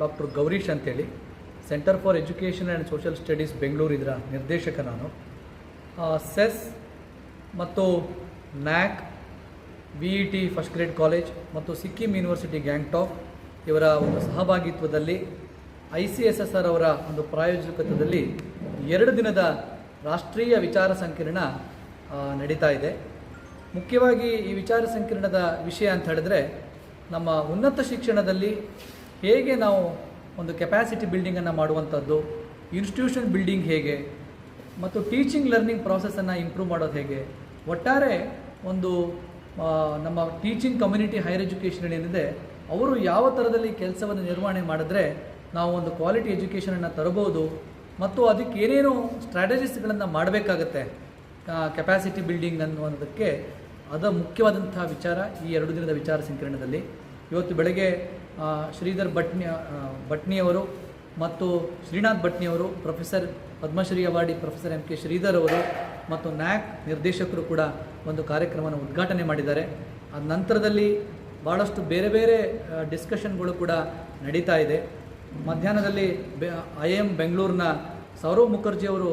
Doctor Gowrish ಅಂತೇಳಿ. Centre for education and social studies Bengaluru ಇದರ ನಿರ್ದೇಶಕ ನಾನು. ಸೆಸ್ ಮತ್ತು NAAC V E T first grade college ಮತ್ತು ಸಿಕ್ಕಿಂ ಯೂನಿವರ್ಸಿಟಿ ಗ್ಯಾಂಗ್ಟಾಕ್ ಇವರ ಒಂದು ಸಹಭಾಗಿತ್ವದಲ್ಲಿ I C S S R ಅವರ ಒಂದು ಪ್ರಾಯೋಜಕತ್ವದಲ್ಲಿ ಎರಡು ದಿನದ ರಾಷ್ಟ್ರೀಯ ವಿಚಾರ ಸಂಕಿರಣ ನಡೀತಾ ಇದೆ. ಮುಖ್ಯವಾಗಿ ಈ ವಿಚಾರ ಸಂಕಿರಣದ ವಿಷಯ ಅಂತ ಹೇಳಿದ್ರೆ ನಮ್ಮ ಉನ್ನತ ಶಿಕ್ಷಣದಲ್ಲಿ ಹೇಗೆ ನಾವು ಒಂದು ಕೆಪಾಸಿಟಿ ಬಿಲ್ಡಿಂಗನ್ನು ಮಾಡುವಂಥದ್ದು ಇನ್ಸ್ಟಿಟ್ಯೂಷನ್ ಬಿಲ್ಡಿಂಗ್ ಹೇಗೆ, ಮತ್ತು ಟೀಚಿಂಗ್ ಲರ್ನಿಂಗ್ ಪ್ರಾಸೆಸನ್ನು ಇಂಪ್ರೂವ್ ಮಾಡೋದು ಹೇಗೆ, ಒಟ್ಟಾರೆ ಒಂದು ನಮ್ಮ ಟೀಚಿಂಗ್ ಕಮ್ಯುನಿಟಿ ಹೈಯರ್ ಎಜುಕೇಷನ್ ಏನಿದೆ, ಅವರು ಯಾವ ಥರದಲ್ಲಿ ಕೆಲಸವನ್ನು ನಿರ್ವಹಣೆ ಮಾಡಿದ್ರೆ ನಾವು ಒಂದು ಕ್ವಾಲಿಟಿ ಎಜುಕೇಷನನ್ನು ತರಬಹುದು, ಮತ್ತು ಅದಕ್ಕೆ ಏನೇನು ಸ್ಟ್ರಾಟಜಿಸ್ಗಳನ್ನು ಮಾಡಬೇಕಾಗತ್ತೆ ಕೆಪಾಸಿಟಿ ಬಿಲ್ಡಿಂಗ್ ಅನ್ನುವುದಕ್ಕೆ, ಅದು ಮುಖ್ಯವಾದಂತಹ ವಿಚಾರ ಈ ಎರಡು ದಿನದ ವಿಚಾರ ಸಂಕಿರಣದಲ್ಲಿ. ಇವತ್ತು ಬೆಳಗ್ಗೆ ಶ್ರೀಧರ್ ಭಟ್ನಿ ಭಟ್ನಿಯವರು ಮತ್ತು Srinath ಭಟ್ನಿಯವರು, professor Padmashri awardee professor M K Sridhar ಅವರು ಮತ್ತು ನ್ಯಾಕ್ ನಿರ್ದೇಶಕರು ಕೂಡ ಒಂದು ಕಾರ್ಯಕ್ರಮವನ್ನು ಉದ್ಘಾಟನೆ ಮಾಡಿದ್ದಾರೆ. ಆ ನಂತರದಲ್ಲಿ ಭಾಳಷ್ಟು ಬೇರೆ ಬೇರೆ ಡಿಸ್ಕಷನ್ಗಳು ಕೂಡ ನಡೀತಾ ಇದೆ. ಮಧ್ಯಾಹ್ನದಲ್ಲಿ ಬೆ, ಐ ಎಂ ಬೆಂಗಳೂರಿನ ಸೌರವ್ ಮುಖರ್ಜಿ ಅವರು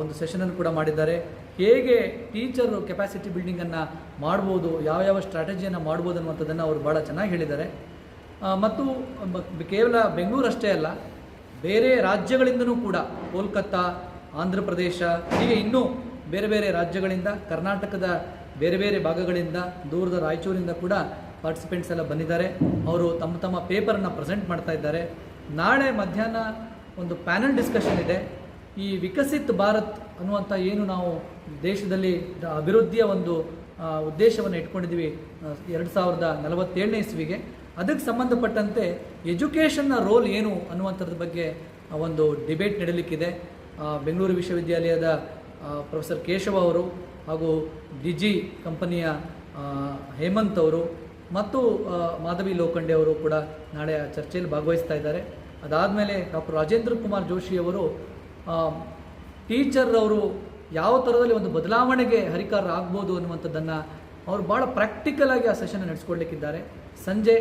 ಒಂದು ಸೆಷನನ್ನು ಕೂಡ ಮಾಡಿದ್ದಾರೆ. ಹೇಗೆ ಟೀಚರು ಕೆಪಾಸಿಟಿ ಬಿಲ್ಡಿಂಗನ್ನು ಮಾಡ್ಬೋದು, ಯಾವ ಯಾವ ಸ್ಟ್ರಾಟಜಿಯನ್ನು ಮಾಡ್ಬೋದು ಅನ್ನುವಂಥದ್ದನ್ನು ಅವರು ಭಾಳ ಚೆನ್ನಾಗಿ ಹೇಳಿದ್ದಾರೆ. ಮತ್ತು ಕೇವಲ ಬೆಂಗಳೂರು ಅಷ್ಟೇ ಅಲ್ಲ, ಬೇರೆ ರಾಜ್ಯಗಳಿಂದನೂ ಕೂಡ, ಕೋಲ್ಕತ್ತಾ ಆಂಧ್ರ ಪ್ರದೇಶ ಹೀಗೆ ಇನ್ನೂ ಬೇರೆ ಬೇರೆ ರಾಜ್ಯಗಳಿಂದ, ಕರ್ನಾಟಕದ ಬೇರೆ ಬೇರೆ ಭಾಗಗಳಿಂದ, ದೂರದ ರಾಯಚೂರಿಂದ ಕೂಡ ಪಾರ್ಟಿಸಿಪೆಂಟ್ಸ್ ಎಲ್ಲ ಬಂದಿದ್ದಾರೆ. ಅವರು ತಮ್ಮ ತಮ್ಮ ಪೇಪರನ್ನು ಪ್ರೆಸೆಂಟ್ ಮಾಡ್ತಾ ಇದ್ದಾರೆ. ನಾಳೆ ಮಧ್ಯಾಹ್ನ ಒಂದು ಪ್ಯಾನಲ್ ಡಿಸ್ಕಷನ್ ಇದೆ. ಈ ವಿಕಸಿತ್ ಭಾರತ್ ಅನ್ನುವಂಥ ಏನು ನಾವು ದೇಶದಲ್ಲಿ ಅಭಿವೃದ್ಧಿಯ ಒಂದು ಉದ್ದೇಶವನ್ನು ಇಟ್ಕೊಂಡಿದ್ದೀವಿ ಎರಡು ಸಾವಿರದ ನಲವತ್ತೇಳನೇ ಇಸ್ವಿಗೆ. ಅದಕ್ಕೆ ಸಂಬಂಧಪಟ್ಟಂತೆ ಎಜುಕೇಷನ್ನ ರೋಲ್ ಏನು ಅನ್ನುವಂಥದ್ರ ಬಗ್ಗೆ ಒಂದು ಡಿಬೇಟ್ ನಡೀಲಿಕ್ಕಿದೆ. ಬೆಂಗಳೂರು ವಿಶ್ವವಿದ್ಯಾಲಯದ ಪ್ರೊಫೆಸರ್ ಕೇಶವ ಅವರು ಹಾಗೂ ಡಿಜಿ ಕಂಪನಿಯ ಹೇಮಂತ್ ಅವರು ಮತ್ತು ಮಾಧವಿ ಲೋಖಂಡೆ ಅವರು ಕೂಡ ನಾಳೆ ಚರ್ಚೆಯಲ್ಲಿ ಭಾಗವಹಿಸ್ತಾ ಇದ್ದಾರೆ. ಅದಾದಮೇಲೆ ಡಾಕ್ಟರ್ ರಾಜೇಂದ್ರ ಕುಮಾರ್ ಜೋಶಿ ಅವರು ಟೀಚರ್ ಅವರು ಯಾವ ಥರದಲ್ಲಿ ಒಂದು ಬದಲಾವಣೆಗೆ ಹರಿಕಾರ ಆಗ್ಬೋದು ಅನ್ನುವಂಥದ್ದನ್ನು ಅವರು ಭಾಳ ಪ್ರಾಕ್ಟಿಕಲ್ ಆಗಿ ಆ ಸೆಷನ್ ನಡೆಸ್ಕೊಡ್ಲಿಕ್ಕಿದ್ದಾರೆ. ಸಂಜೆ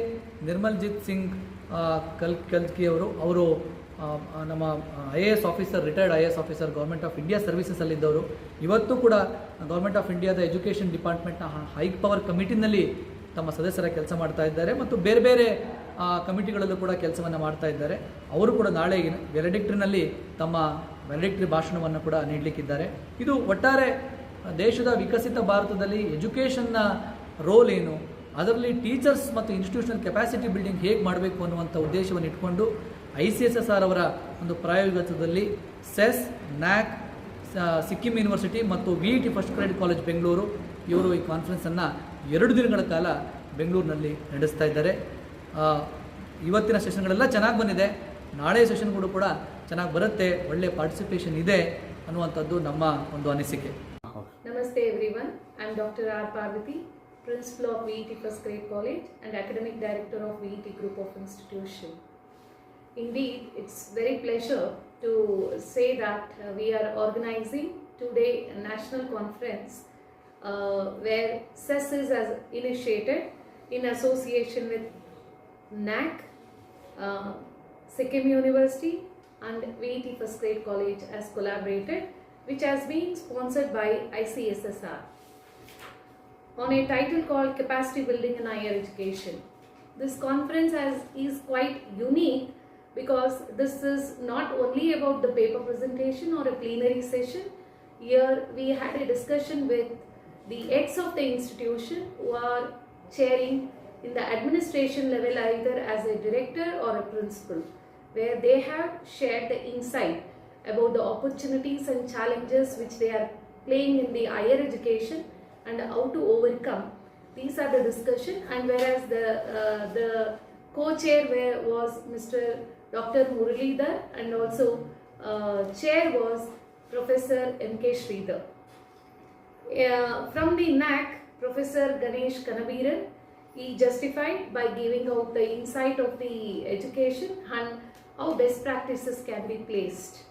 ನಿರ್ಮಲ್ಜಿತ್ ಸಿಂಗ್ ಕಲ್ ಕಲ್ಕಿ ಅವರು ಅವರು ನಮ್ಮ I A S officer retired I A S officer government of India ಸರ್ವಿಸಸಲ್ಲಿದ್ದವರು ಇವತ್ತು ಕೂಡ ಗೌರ್ಮೆಂಟ್ ಆಫ್ ಇಂಡಿಯಾದ ಎಜುಕೇಷನ್ ಡಿಪಾರ್ಟ್ಮೆಂಟ್ನ ಹೈ ಪವರ್ ಕಮಿಟಿನಲ್ಲಿ ತಮ್ಮ ಸದಸ್ಯರ ಕೆಲಸ ಮಾಡ್ತಾ ಇದ್ದಾರೆ. ಮತ್ತು ಬೇರೆ ಬೇರೆ ಆ, ಕಮಿಟಿಗಳಲ್ಲೂ ಕೂಡ ಕೆಲಸವನ್ನು ಮಾಡ್ತಾ ಇದ್ದಾರೆ. ಅವರು ಕೂಡ ನಾಳೆ ವೆರಡಿಕ್ಟ್ರಿನಲ್ಲಿ ತಮ್ಮ ವೆರಡಿಕ್ಟ್ರಿ ಭಾಷಣವನ್ನು ಕೂಡ ನೀಡಲಿಕ್ಕಿದ್ದಾರೆ. ಇದು ಒಟ್ಟಾರೆ ದೇಶದ ವಿಕಸಿತ ಭಾರತದಲ್ಲಿ ಎಜುಕೇಷನ್ನ ರೋಲ್ ಏನು ಅದರಲ್ಲಿ ಟೀಚರ್ಸ್ ಮತ್ತು ಇನ್ಸ್ಟಿಟ್ಯೂಷನಲ್ ಕೆಪಾಸಿಟಿ ಬಿಲ್ಡಿಂಗ್ ಹೇಗೆ ಮಾಡಬೇಕು ಅನ್ನುವಂಥ ಉದ್ದೇಶವನ್ನು ಇಟ್ಕೊಂಡು I C S S R ಅವರ ಒಂದು ಪ್ರಾಯೋಗಿಕದಲ್ಲಿ ಸೆಸ್ ನ್ಯಾಕ್ ಸಿಕ್ಕಿಂ ಯೂನಿವರ್ಸಿಟಿ ಮತ್ತು V T first grade college Bengaluru ಇವರು ಈ ಕಾನ್ಫರೆನ್ಸನ್ನು ಎರಡು ದಿನಗಳ ಕಾಲ ಬೆಂಗಳೂರಿನಲ್ಲಿ ನಡೆಸ್ತಾ ಇದ್ದಾರೆ. ಇವತ್ತಿನ ಸೆಷನ್ಗಳೆಲ್ಲ ಚೆನ್ನಾಗಿ ಬಂದಿದೆ. ನಾಳೆ ಸೆಷನ್ಗಳು ಕೂಡ ಚೆನ್ನಾಗಿ ಬರುತ್ತೆ, ಒಳ್ಳೆ ಪಾರ್ಟಿಸಿಪೇಷನ್ ಇದೆ ಅನ್ನುವಂಥದ್ದು ನಮ್ಮ ಒಂದು ಅನಿಸಿಕೆ. ನಮಸ್ತೆ everyone am doctor R Parvathi principal of V T first great college and academic director of V T group of institution in it's very pleasure to say that we are organising today national conference where CESS is us initiated in association with NAC, uh, Sikkim University and VET First Grade College has collaborated which has been sponsored by ICSSR on a title called Capacity Building in Higher Education. This conference has, is quite unique because this is not only about the paper presentation or a plenary session. Here we had a discussion with the heads of the institution who are chairing in the administration level either as a director or a principal where they have shared the insight about the opportunities and challenges which they are playing in the higher education and how to overcome. These are the discussion and whereas the uh, the co-chair where was Mr. Dr. Muralidhar and also uh, chair was Professor M.K. Sridhar. Uh, from the NAC, Professor Ganesh Kanabiran, he justified by giving out the insight of the education and how best practices can be placed.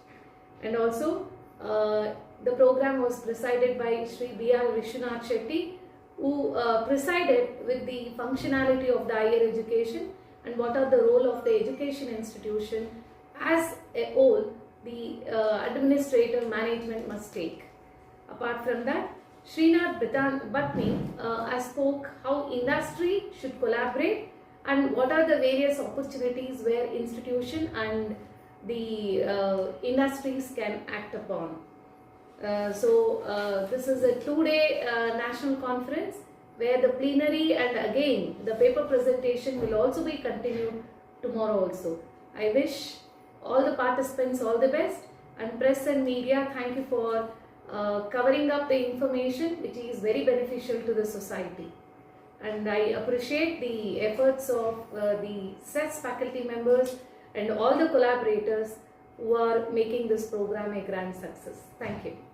And also, uh, the program was presided by Sri B.R. Vishwanath Shetty, who uh, presided with the functionality of the higher education and what are the role of the education institution as a whole the uh, administrator management must take. Apart from that, Srinath Bhatni uh, has spoke how industry should collaborate and what are the various opportunities where institution and the uh, industries can act upon. Uh, so uh, this is a two-day uh, national conference where the plenary and again the paper presentation will also be continued tomorrow also. I wish all the participants all the best and press and media thank you for uh, covering up the information which is very beneficial to the society. And I appreciate the efforts of uh, the CES faculty members and all the collaborators who are making this program a grand success. Thank you.